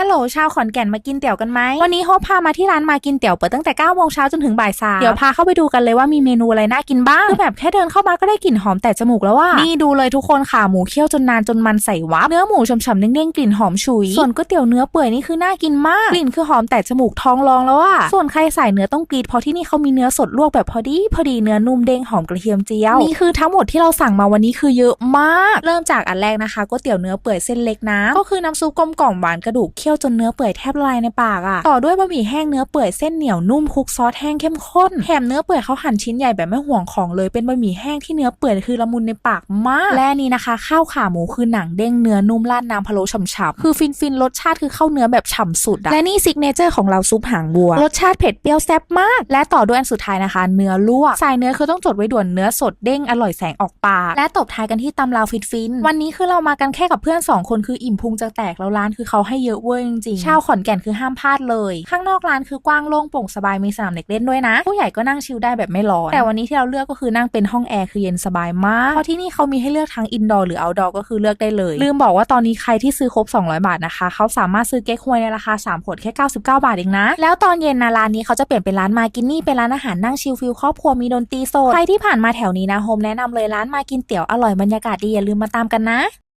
ฮัลโหลชาวขอนแก่นมากินเตี๋ยวกันไหมวันนี้โฮปพามาที่ร้านมากินเตี๋ยวเปิดตั้งแต่9โมงเช้าจนถึงบ่ายสามเดี๋ยวพาเข้าไปดูกันเลยว่ามีเมนูอะไรน่ากินบ้างคือแบบแค่เดินเข้ามาก็ได้กลิ่นหอมแต่จมูกแล้วว่านี่ดูเลยทุกคนค่ะหมูเคี่ยวจนนานจนมันใส่วับเนื้อหมูฉ่ำๆเด้งๆกลิ่นหอมฉุยส่วนก๋วยเตี๋ยวเนื้อเปื่อยนี่คือน่ากินมากกลิ่นคือหอมแต่จมูกท้องรองแล้วอะส่วนใครใส่เนื้อต้องกรีดเพราะที่นี่เขามีเนื้อสดลวกแบบพอดี พอดีเนื้อนุ่มเด้งหอมกระเทียมเจียวนี่คือทั้งหมดที่เราสั่งมาวันนี้คือเยอะมาก เริ่มจากอันแรกนะคะก๋วยเตี๋ยวเนื้อเปื่อยเส้นเล็กน้ำก็คือน้ำซุปกลมกล่อมหวานกระดูกเคี่ยวจนเนื้อเปื่อยแทบละลายในปากอะต่อด้วยบะหมี่แห้งเนื้อเปื่อยเส้นเหนียวนุ่มคลุกซอสแห้งเข้มข้น แถมเนื้อเปื่อยเขาหั่นชิ้นใหญ่แบบไม่ห่วงของเลย เป็นบะหมี่แห้งที่เนื้อเปื่อยคือละมุนในปากมาก และนี่นะคะ ข้าวขาหมูคือหนังเด้งเนื้อนุ่มราดน้ำพะโล้ฉ่ำๆ คือฟินฟินๆรสชาติคือเข้าเนื้อแบบฉ่ำสุดอะและนี่ซิกเนเจอร์ของเราซุปหางบัว รสชาติเผ็ดเปรี้ยวแซ่บมาก และต่อด้วยอันสุดท้ายนะคะ เนื้อลวก สายเนื้อคือต้องจดไว้ด่วนเนื้อสดเด้งอร่อยแสงออกปาก และตบท้ายกันที่ตำลาวฟินฟินๆวันนี้คือเรามากันแค่กับเพื่อนสองคนคืออิ่มพุงจะแตกแล้วร้านคือเขาให้เยอะเวยจริงๆชาวขอนแก่นคือห้ามพลาดเลย ข้างนอกร้านคือกว้างโล่งโปร่งสบายมีสนามเด็กเล่นด้วยนะ ผู้ใหญ่ก็นั่งชิลได้แบบไม่ร้อนแต่วันนี้ที่เราเลือกก็คือนั่งเป็นห้องแอร์คือเย็นสบายมากเพราะที่นี่เขามีให้เลือกทั้งอินดอร์หรือเอาท์ดอร์ก็คือเลือกได้เลย ลืมบอกว่าตอนนี้ใครที่ซื้อครบ 200 บาทนะคะ เขาสามารถซื้อเก๊กฮวยในราคา 3 ขวดแค่ 99 บาทเองนะ แล้วตอนเย็นนะร้านนี้เขาจะเปลี่ยนเป็นร้านมากินนี่เป็นร้านอาหารนั่งชิลฟิลครอบครัวมีดนตรีสดใครที่ผ่านมาแถวนี้นะโฮมแนะนำเลยร้านมากินเตี๋ยวอร่อยบรรยากาศดีอย่าลืมมาตามกันนะ